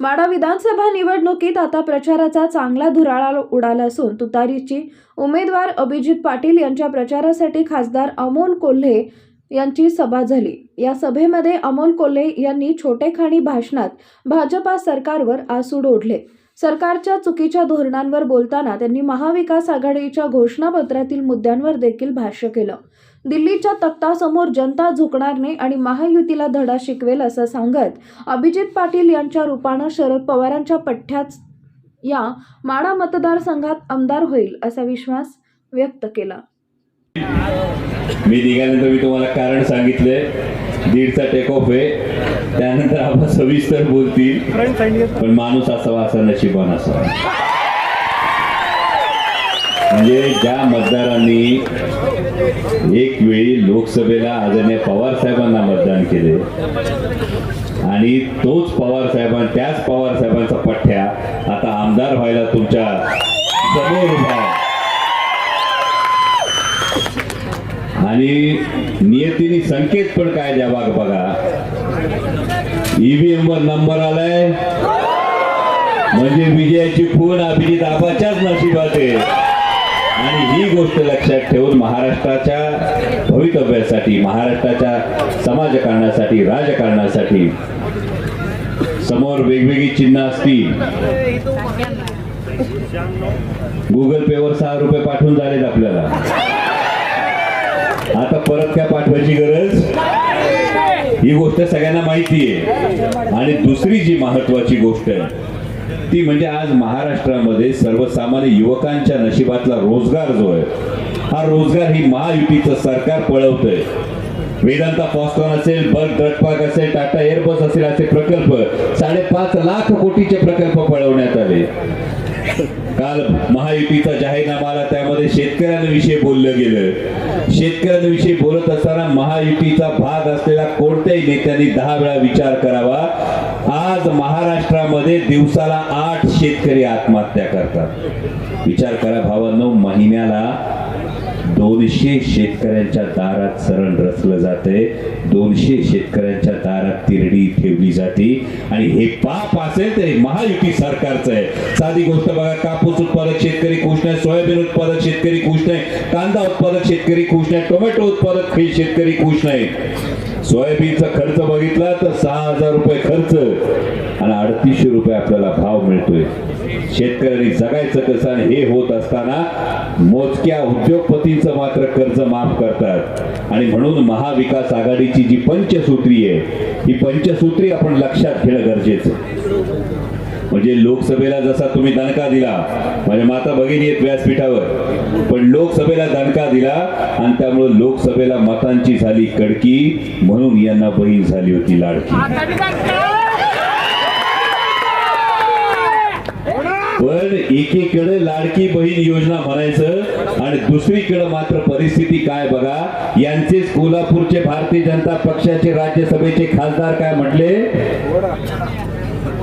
माडा विधानसभा निवडणुकीत आता प्रचाराचा चांगला धुराळा उडाला असून तुतारीची उमेदवार अभिजित पाटील यांच्या प्रचारासाठी खासदार अमोल कोल्हे यांची सभा झाली. या सभेमध्ये अमोल कोल्हे यांनी छोटेखानी भाषणात भाजपा सरकारवर आसूड ओढले. सरकारच्या चुकीच्या धोरणांवर बोलताना त्यांनी महाविकास आघाडीच्या घोषणापत्रातील मुद्द्यांवर देखील भाष्य केलं. दिल्लीच्या तख्तासमोर जनता झुकणार नाही आणि महायुतीला धडा शिकवेल असं सांगत अभिजित पाटील यांच्या रूपानं शरद पवारांच्या पठ्ठ्याच या माडा मतदारसंघात आमदार होईल असा विश्वास व्यक्त केला. मी निघाल्यानंतर मी तुम्हाला कारण सांगितले दीडचा टेक ऑफ आहे. त्यानंतर आपण सविस्तर बोलतील. पण माणूस असावा असा नशिबान असावा म्हणजे ज्या मतदारांनी एक वेळी लोकसभेला आदरणीय पवार साहेबांना मतदान केले आणि तोच पवार साहेबां त्याच पवार साहेबांचा पठ्या आता आमदार व्हायला तुमच्यासमोर उभा आणि नियतीने संकेत पण काय द्या बघा? ईव्हीएम वर नंबर आलाय. म्हणजे विजयाची खूण अभिजित आबाच्याच नशिबात आहे. आणि ही गोष्ट लक्षात ठेवून महाराष्ट्राच्या भवितव्यासाठी महाराष्ट्राच्या समाजकारणासाठी राजकारणासाठी समोर वेगवेगळी चिन्ह असतील. गुगल पे वर सहा रुपये पाठवून झालेत आपल्याला. आता परत काय पाठवायची गरज? ही गोष्ट सगळ्यांना माहिती आहे. आणि दुसरी जी महत्वाची गोष्ट आहे ती म्हणजे आज महाराष्ट्रामध्ये सर्वसामान्य युवकांच्या नशिबातला रोजगार जो आहे हा रोजगार ही महायुतीचं सरकार पळवतंय. वेदांता फॉस्कॉन असेल बल्क ड्रगपार्क असेल टाटा एअरबस असेल असे प्रकल्प साडेपाच लाख कोटीचे प्रकल्प पळवण्यात आले. काल महायुतीचा जाहीरनामा आला त्यामध्ये शेतकऱ्यांविषयी बोललं गेलं. शेतकऱ्यांविषयी बोलत असताना महायुतीचा भाग असलेल्या कोणत्याही नेत्यांनी दहा वेळा विचार करावा. आज महाराष्ट्रामध्ये दिवसाला आठ शेतकरी आत्महत्या करतात. विचार करा भावांनो महिन्याला दोनशे शेतकऱ्यांच्या दारात सरण रचलं जाते. दोनशे शेतकऱ्यांच्या दारात तिरडी ठेवली जाते. आणि हे पाप असेल तर महायुती सरकारचं आहे. साधी गोष्ट बघा कापूस उत्पादक शेतकरी खुश नाही सोयाबीन उत्पादक शेतकरी खुश नाही कांदा उत्पादक शेतकरी खुश नाही टोमॅटो उत्पादक शेतकरी खुश नाही. सोयाबीनचा खर्च बघितला तर सहा हजार रुपये खर्च आणि अडतीसशे रुपये आपल्याला भाव मिळतोय. शेतकऱ्यांनी जगायचं कसं आणि हे होत असताना मोजक्या उद्योगपतींचं मात्र कर्ज माफ करतात. आणि म्हणून महाविकास आघाडीची जी पंचसूत्री आहे ही पंचसूत्री आपण लक्षात घेणं गरजेचं म्हणजे लोकसभेला जसा तुम्ही दणका दिला माझ्या माता भगिनी आहेत व्यासपीठावर पण लोकसभेला दणका दिला आणि त्यामुळे लोकसभेला मतांची झाली कडकी म्हणून यांना बहीण झाली होती लाडकी. पण एकीकडे लाडकी बहीण योजना म्हणायचं आणि दुसरीकडे मात्र परिस्थिती काय बघा यांचेच कोल्हापूरचे भारतीय जनता पक्षाचे राज्यसभेचे खासदार काय म्हटले?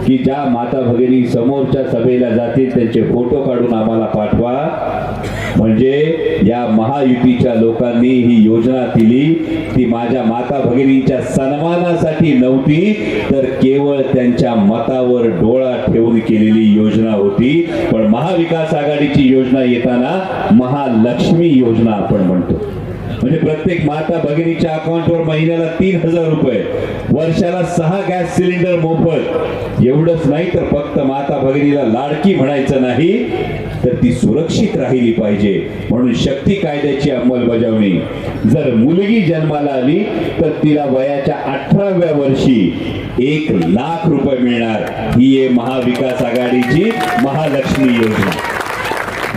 की ज्या माता भगिनी समोरच्या सभेला जातील त्यांचे फोटो काढून आम्हाला पाठवा. म्हणजे या महायुतीच्या लोकांनी ही योजना दिली ती माझ्या माता भगिनींच्या सन्मानासाठी नव्हती तर केवळ त्यांच्या मतावर डोळा ठेवून केलेली योजना होती. पण महाविकास आघाडीची योजना येताना महालक्ष्मी योजना आपण म्हणतो. म्हणजे प्रत्येक माता भगिनीच्या अकाउंटवर महिन्याला तीन हजार रुपये वर्षाला सहा गॅस सिलेंडर मोफत. एवढंच नाही तर फक्त माता भगिनीला लाडकी म्हणायचं नाही तर ती सुरक्षित राहिली पाहिजे. म्हणून शक्ती कायद्याची अंमलबजावणी. जर मुलगी जन्माला आली तर तिला वयाच्या अठराव्या वर्षी एक लाख रुपये मिळणार. ही आहे महाविकास आघाडीची महालक्ष्मी योजना.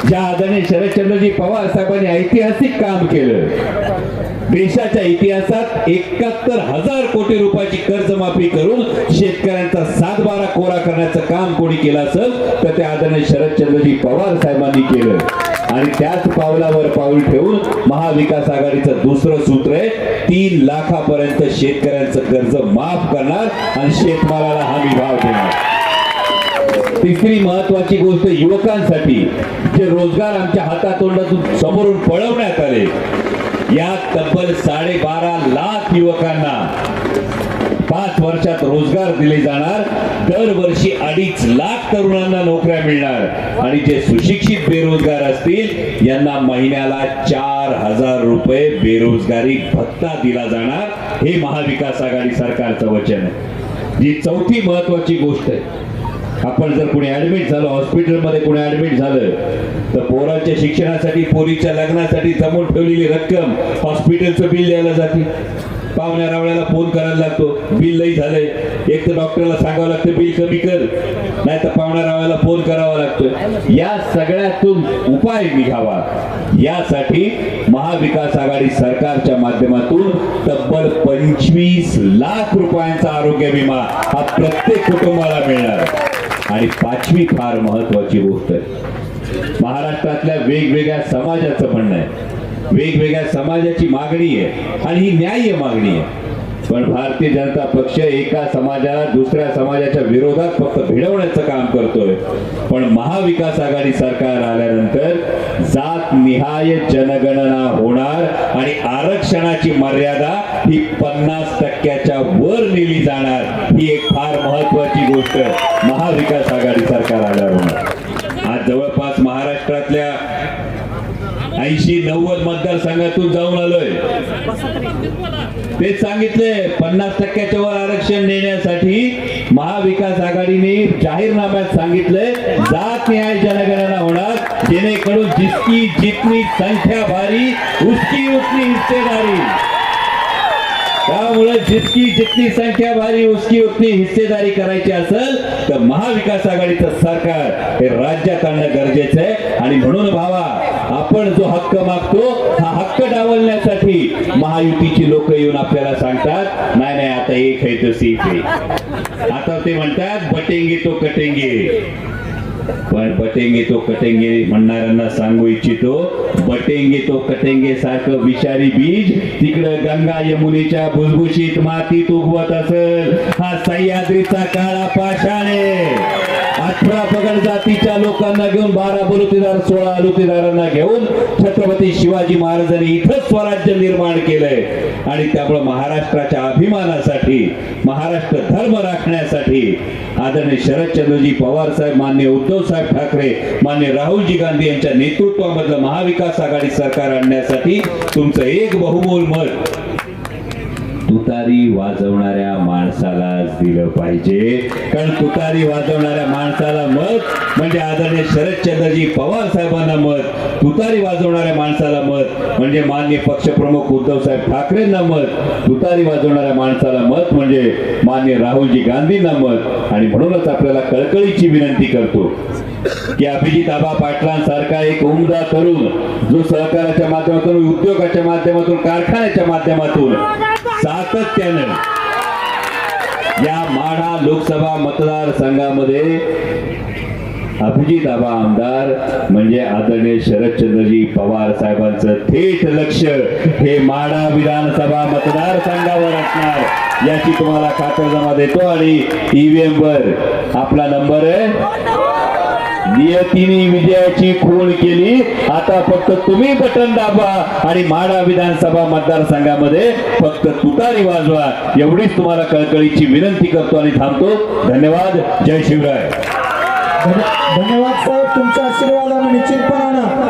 ज्या आदरणीय शरदचंद्रजी पवार साहेबांनी ऐतिहासिक काम केलं देशाच्या इतिहासात एकाहत्तर हजार कोटी रुपयाची कर्जमाफी करून शेतकऱ्यांचा सातबारा कोरा करण्याचं काम कोणी केलं असेल तर ते आदरणीय शरदचंद्रजी पवार साहेबांनी केलं. आणि त्याच पावलावर पाऊल ठेवून महाविकास आघाडीचं दुसरं सूत्र आहे तीन लाखापर्यंत शेतकऱ्यांचं कर्ज माफ करणार आणि शेतमालाला हमी भाव देणार. तिसरी महत्वाची गोष्ट युवकांसाठी जे रोजगार आमच्या हातातोंडातून समोरून पळवण्यात आले या तब्बल साडेबारा लाख युवकांना पाच वर्षात रोजगार दिले जाणार. दरवर्षी अडीच लाख तरुणांना नोकऱ्या मिळणार. आणि जे सुशिक्षित बेरोजगार असतील यांना महिन्याला चार हजार रुपये बेरोजगारी भत्ता दिला जाणार. हे महाविकास आघाडी सरकारचं वचन आहे. जी चौथी महत्वाची गोष्ट आहे आपण जर कोणी ऍडमिट झालं हॉस्पिटलमध्ये कोणी ऍडमिट झालं तर पोरांच्या शिक्षणासाठी पोरीच्या लग्नासाठी जमून ठेवलेली रक्कम हॉस्पिटलचं बिल द्यायला जाते. पाहुण्या रावळ्याला फोन करायला लागतो. बिल लई झालंय. एक तर डॉक्टरला सांगावं लागतं बिल कमी कर. नाही तर पाहुण्या रावळ्याला फोन करावा लागतो. या सगळ्यातून उपाय निघावा. यासाठी महाविकास आघाडी सरकारच्या माध्यमातून तब्बल पंचवीस लाख रुपयांचा आरोग्य विमा हा प्रत्येक कुटुंबाला मिळणार आणि पाचवी फार महत्वाची गोष्ट आहे. महाराष्ट्रातल्या वेगवेगळ्या समाजाचं म्हणणं आहे. वेगवेगळ्या समाजाची मागणी आहे आणि ही न्याय्य मागणी आहे. पण भारतीय जनता पक्ष एका समाजाला दुसऱ्या समाजाच्या विरोधात फक्त भिडवण्याचं काम करतोय. पण महाविकास आघाडी सरकार आल्यानंतर जात निहाय जनगणना होणार आणि आरक्षणाची मर्यादा ही पन्नास टक्क्याच्या वर नेली जाणार. ही एक फार महत्वाची गोष्ट. महाविकास आघाडी सरकार आल्यावर होणार आज जवळपास महाराष्ट्रातल्या ऐंशी नव्वद मतदारसंघातून जाऊन आलोय. तेच सांगितले पन्नास टक्क्याच्या वर आरक्षण देण्यासाठी महाविकास आघाडीने जाहीरनाम्यात सांगितलंय जात न्याय जनगणना होणार जेणेकरून जितकी जितनी संख्या भारी उसकी उतनी हिस्सेदारी. त्यामुळे जितकी जितकी संख्या भारी उसकी उतनी हिस्सेदारी करायची असेल तर महाविकास आघाडीचं सरकार हे राज्यात आणणं गरजेचं आहे. आणि म्हणून भावा आपण जो हक्क मागतो हा हक्क डावलण्यासाठी महायुतीची लोक येऊन आपल्याला सांगतात नाही नाही आता एक आहे तर सीट आहे आता ते म्हणतात बटेंगे तो कटेंगे. पण बटेंगे तो कटेंगे म्हणणाऱ्यांना सांगू इच्छितो. बटेंगे तो कटेंगे सारखं विषारी बीज. तिकडं गंगा यमुनेच्या भुसभुशीत मातीत उगवत असेल. हा सह्याद्रीचा काळा पाषाण आहे. अठरा पगड जातीच्या लोकांना घेऊन बारा बलुतेदार सोळा लुतेदारांना घेऊन छत्रपती शिवाजी महाराजांनी इथं स्वराज्य निर्माण केलंय. आणि त्यामुळे महाराष्ट्राच्या अभिमानासाठी महाराष्ट्र धर्म राखण्यासाठी आदरणीय शरदचंद्रजी पवार साहेब मान्य उद्धव साहेब ठाकरे मान्य राहुलजी गांधी यांच्या नेतृत्वामधलं महाविकास आघाडी सरकार आणण्यासाठी तुमचं एक बहुमोल मत तुतारी वाजवणाऱ्या माणसाला दिलं पाहिजे. कारण तुतारी वाजवणाऱ्या माणसाला मत म्हणजे आदरणीय शरदचंद्रजी पवार साहेबांना मत तुतारी वाजवणाऱ्या माणसाला मत म्हणजे मान्य पक्षप्रमुख उद्धव साहेब ठाकरेंना मत तुतारी वाजवणाऱ्या माणसाला मत म्हणजे मान्य राहुलजी गांधींना मत. आणि म्हणूनच आपल्याला कळकळीची विनंती करतो. की अभिजित आबा पाटलांसारखा एक उमदा तरुण जो सहकाराच्या माध्यमातून उद्योगाच्या माध्यमातून कारखान्याच्या माध्यमातून सातत्यानं या माढा लोकसभा मतदारसंघामध्ये अभिजित आबा आमदार म्हणजे आदरणीय शरदचंद्रजी पवार साहेबांचं थेट लक्ष हे माढा विधानसभा मतदारसंघावर असणार याची तुम्हाला खातरजमा देतो. आणि ईव्हीएम वर आपला नंबर आहे. नियतीने विजयाची खूण केली. आता फक्त तुम्ही बटन दाबा आणि माडा विधानसभा मतदारसंघामध्ये फक्त तुतारी वाजवा. एवढीच तुम्हाला कळकळीची विनंती करतो आणि थांबतो. धन्यवाद. जय शिवराय. धन्यवाद साहेब. तुमच्या आशीर्वादाने निश्चितपणानं